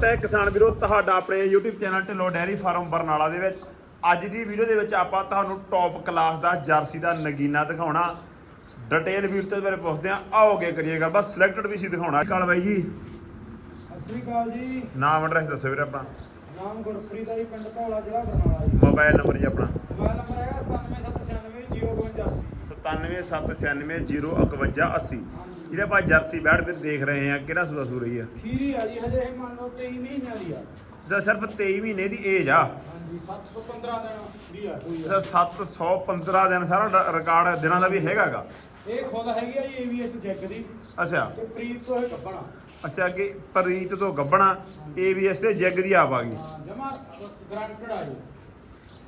ਸਵਾਗਤ ਹੈ ਕਿਸਾਨ ਵੀਰੋ ਤੁਹਾਡਾ ਆਪਣੇ YouTube channel Dhillon dairy farm Barnala ਦੇ ਵਿੱਚ। ਅੱਜ ਦੀ ਵੀਡੀਓ ਦੇ ਵਿੱਚ ਆਪਾਂ ਤੁਹਾਨੂੰ ਟੌਪ ਕਲਾਸ ਦਾ ਜਰਸੀ ਦਾ ਨਗੀਨਾ ਦਿਖਾਉਣਾ। ਡਿਟੇਲ ਵੀਰ ਤੋਂ ਬਾਰੇ ਪੁੱਛਦੇ ਆ ਆਓਗੇ ਕਰੀਏਗਾ ਬਸ ਸਿਲੈਕਟਡ ਵੀ ਸੀ ਦਿਖਾਉਣਾ। ਕਾਲ ਬਾਈ ਜੀ। ਸਤਿ ਸ੍ਰੀ ਅਕਾਲ ਜੀ। ਨਾਮ ਐਡਰੈਸ ਦੱਸੋ ਵੀਰ ਆਪਣਾ। ਨਾਮ ਗੁਰਪ੍ਰੀਤ ਹੈ ਜੀ ਪਿੰਡ ਧੌਲਾ ਜ਼ਿਲ੍ਹਾ ਬਰਨਾਲਾ ਜੀ। ਮੋਬਾਈਲ ਨੰਬਰ ਜੀ ਆਪਣਾ। ਮੋਬਾਈਲ ਨੰਬਰ ਹੈਗਾ 9779905280 9779051051 ਇਹਦੇ ਆਪਾਂ ਜਰਸੀ ਬੈੜ ਫਿਰ ਦੇਖ ਰਹੇ ਹਾਂ ਕਿਹੜਾ ਸੂਆ ਸੂ ਰਹੀ ਆ। ਖੀਰੀ ਆ ਜੀ ਹਜੇ ਇਹ ਮੰਨ ਲਓ 23 ਮਹੀਨਿਆਂ ਦੀ ਆ। ਜਿਹਦਾ ਸਿਰਫ 23 ਮਹੀਨੇ ਦੀ ਏਜ ਆ। ਹਾਂਜੀ 715 ਦਿਨ ਦੀ ਆ ਕੋਈ ਇਹਦਾ 715 ਦਿਨ ਸਾਰਾ ਰਿਕਾਰਡ ਦਿਨਾਂ ਦਾ ਵੀ ਹੈਗਾਗਾ। ਇਹ ਖੁਦ ਹੈਗੀ ਆ ਜੀ ਏਵੀਐਸ ਜੈਕ ਦੀ। ਅੱਛਾ। ਤੇ ਪ੍ਰੀਤ ਤੋਂ ਇਹ ਕੱਪਣਾ ਅੱਛਾ ਅੱਗੇ ਪ੍ਰੀਤ ਤੋਂ ਗੱਬਣਾ ਏਬੀਐਸ ਤੇ ਜੈਗ ਦੀ ਆਪ ਆ ਗਈ। ਜਮਾ ਗਰੰਟਡ ਆ ਜੀ।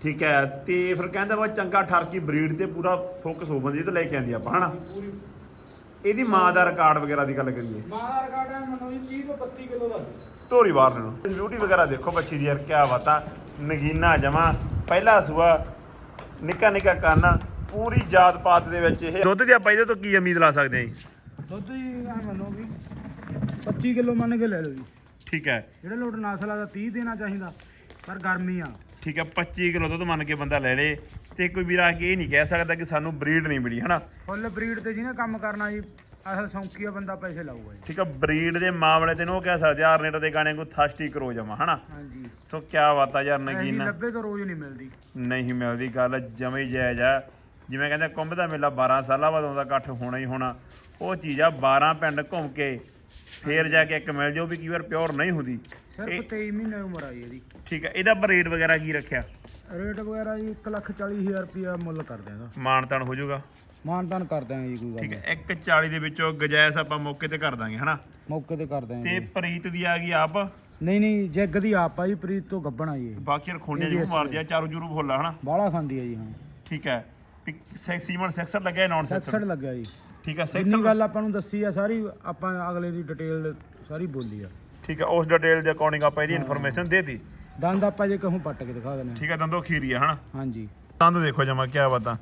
ਠੀਕ ਹੈ ਤੇ ਫਿਰ ਕਹਿੰਦਾ ਵਾ ਚੰਗਾ ਠਰਕੀ ਬਰੀਡ ਤੇ ਪੂਰਾ ਫੋਕਸ ਹੋ ਬੰਦੀ ਤੇ ਲੈ ਕੇ ਆਂਦੀ ਆਪਾਂ ਹਨਾ? ਪੂਰੀ ਇਹਦੀ ਮਾਂ ਦਾ ਰਿਕਾਰਡ ਵਗੈਰਾ ਦੀ ਗੱਲ ਕਰੀਏ। ਮਾਂ ਦਾ ਰਿਕਾਰਡ ਹੈ ਮੰਨੋ 30 ਤੋਂ 32 ਕਿਲੋ ਦਾ ਸੀ ਧੋਰੀ ਬਾਹਰ ਨੂੰ ਬਿਊਟੀ ਵਗੈਰਾ ਦੇਖੋ ਬੱਚੀ ਦੀ ਯਾਰ ਕਿਆ ਬਾਤਾਂ ਨਗੀਨਾ ਜਮਾ ਪਹਿਲਾ ਸੂਆ ਨਿੱਕਾ ਨਿੱਕਾ ਕੰਨ ਪੂਰੀ ਜਾਤ ਪਾਤ ਦੇ ਵਿੱਚ ਇਹ। ਦੁੱਧ ਦੀ ਆਪਾਂ ਇਹਦੇ ਤੋਂ ਕੀ ਉਮੀਦ ਲਾ ਸਕਦੇ ਹਾਂ ਜੀ? ਦੁੱਧ ਜੀ ਮੰਨੋ ਵੀ 25 ਕਿਲੋ ਮੰਨ ਕੇ ਲੈ ਲਓ ਜੀ। ਠੀਕ ਹੈ। ਜਿਹੜੇ ਲੋਟ ਨਸਲ ਦਾ 30 ਦੇਣਾ ਚਾਹੀਦਾ ਪਰ ਗਰਮੀ ਆ। ਠੀਕ ਹੈ 25 ਕਿਲੋ ਦੁੱਧ ਮੰਨ ਕੇ ਬੰਦਾ ਲੈ ਲੇ। ਤੇ ਕੋਈ ਵੀਰ ਆ ਕੇ ਇਹ ਨਹੀਂ ਕਹਿ ਸਕਦਾ ਕਿ ਸਾਨੂੰ ਬਰੀਡ ਨਹੀਂ ਮਿਲੀ ਹਨਾ? ਫੁੱਲ ਬਰੀਡ ਤੇ ਜਿਹਨੇ ਕੰਮ ਕਰਨਾ ਜੀ ਅਸਲ ਸੌਂਕੀਆ ਬੰਦਾ ਪੈਸੇ ਲਾਊਗਾ ਜੀ। ਠੀਕ ਹੈ ਬਰੀਡ ਦੇ ਮਾਮਲੇ ਤੇ ਨੂੰ ਉਹ ਕਹਿ ਸਕਦੇ ਯਾਰ ਨੇਟ ਦੇ ਗਾਣੇ ਕੋ ਥਰਸਟੀ ਕਰੋ ਜਮਾ ਹਨਾ? ਹਾਂਜੀ। ਸੋ ਕਿਆ ਬਾਤ ਆ ਯਾਰ ਨਗੀਨਾ। 90 ਤੋਂ ਰੋਜ਼ ਨਹੀਂ ਮਿਲਦੀ। ਨਹੀਂ ਮਿਲਦੀ ਗੱਲ ਜਮੇ ਜਾਇਜ਼ ਆ। ਜਿਵੇਂ ਕਹਿੰਦੇ ਕੁੰਭ ਦਾ ਮੇਲਾ 12 ਸਾਲਾਂ ਬਾਅਦ ਆਉਂਦਾ ਇਕੱਠ ਹੋਣਾ ਹੀ ਹੋਣਾ। ਉਹ ਚੀਜ਼ ਆ 12 ਪਿੰਡ ਘੁੰਮ ਕੇ ਫੇਰ ਜਾ ਕੇ ਇੱਕ ਮਿਲ ਜਾਓ ਵੀ ਕਈ ਵਾਰ ਪਿਓਰ ਨਹੀਂ ਹੁੰਦੀ। ਸਿਰਫ ਇਹ- 23 ਮਹੀਨੇ ਉਮਰ ਆਈ ਇਹਦੀ। ਠੀਕ ਹੈ ਇਹਦਾ ਰੇਟ ਵਗੈਰਾ ਕੀ ਰੱਖਿਆ? ਰੇਟ ਵਗੈਰਾ ਜੀ 140000 ਰੁਪਿਆ ਮੁੱਲ ਕਰ ਦਿਆਂਗਾ। ਮਾਨਤਾਨ ਹੋ ਜਾਊਗਾ। ਮਾਨਤਾਨ ਕਰ ਦਿਆਂਗੇ ਜੀ ਕੋਈ ਗੱਲ ਠੀਕ ਹੈ 140 ਦੇ ਵਿੱਚੋਂ ਗਜਾਇਸ ਆਪਾਂ ਮੌਕੇ ਤੇ ਕਰ ਦਾਂਗੇ ਹਨਾ? ਮੌਕੇ ਤੇ ਕਰ ਦਿਆਂਗੇ ਤੇ ਪ੍ਰੀਤ ਦੀ ਆ ਗਈ ਆਪ? ਨਹੀਂ ਨਹੀਂ ਜੱਗ ਦੀ ਆਪ ਆ ਜੀ ਪ੍ਰੀਤ ਤੋਂ ਗੱਬਣਾ ਜੀ ਇਹ। ਬਾਕੀ ਵੀ ਜਿਹਨੂੰ ਮਾਰਦੀ ਆ ਚਾਰੂ ਜੂਰੂ ਫੁੱਲਾ ਹਨਾ? ਬਾਹਲਾ ਖਾਂਦੀ ਆ ਜੀ ਹਾਂ। ਠੀਕ ਹੈ ਸੀਮਨ ਸੈਕਸਰ ਲੱਗਿਆ ਨਾਨ 66 ਸੈਕਸਰ ਲੱਗਿਆ ਜੀ। ਠੀਕ ਹੈ ਜਿੰਨੀ ਸੈਕਸਰ ਗੱਲ ਆਪਾਂ ਨੂੰ ਦੱਸੀ ਆ ਸਾਰੀ ਆਪਾਂ ਅਗਲੇ ਦੀ ਡਿਟੇਲ ਸਾਰੀ ਬੋਲੀ ਆ। ਠੀਕ ਹੈ ਉਸ ਡਿਟੇਲ ਦੇ ਅਕੋਰਡਿੰਗ ਆਪਾਂ ਇਹਦੀ ਇਨਫੋਰਮੇਸ਼ਨ ਦੇਤੀ। ਦੰਦ ਆਪਾਂ ਜੇ ਕਹੂੰ ਪੱਟ ਕੇ ਦਿਖਾ ਦਿੰਦੇ ਠੀਕ ਹੈ ਦੰਦੋ ਖੀਰੀ ਆ ਹਨਾ? ਹਾਂਜੀ। ਦੰਦ ਦੇਖੋ ਜਮਾ ਕਿਆ ਬਾਤਾਂ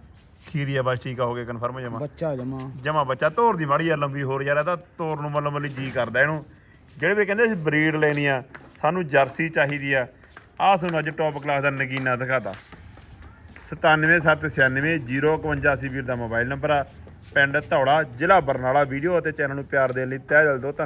ਖੀਰੀ ਆ ਬਸ ਠੀਕ ਆ ਹੋ ਗਿਆ ਕਨਫਰਮ ਜਮਾ। ਬੱਚਾ ਜਮਾ। ਜਮਾ ਬੱਚਾ ਤੋਰ ਦੀ ਮਾੜੀ ਆ ਲੰਬੀ ਹੋਰ ਯਾਰ ਇਹ ਤਾਂ ਤੋਰ ਨੂੰ ਮੱਲਮ ਮੱਲੀ ਜੀ ਕਰਦਾ ਇਹਨੂੰ। ਜਿਹੜੇ ਵੀ ਕਹਿੰਦੇ ਸੀ ਬਰੀਡ ਲੈਣੀ ਆ ਸਾਨੂੰ ਜਰਸੀ ਚਾਹੀਦੀ ਆ। ਆਹ ਤੁਹਾਨੂੰ ਅੱਜ ਟੌਪ ਕਲਾਸ ਦਾ ਨਗੀਨਾ ਦਿਖਾਤਾ। 9779505180 ਵੀਰ ਦਾ ਮੋਬਾਈਲ ਨੰਬਰ ਆ। ਪਿੰਡ ਧੌੜਾ ਜ਼ਿਲ੍ਹਾ ਬਰਨਾਲਾ। ਵੀਡੀਓ ਅਤੇ ਚੈਨਲ ਨੂੰ ਪਿਆਰ ਦੇਣ ਲਈ ਤਹਿ ਦਿਲ ਤੋਂ ਧੰਨ-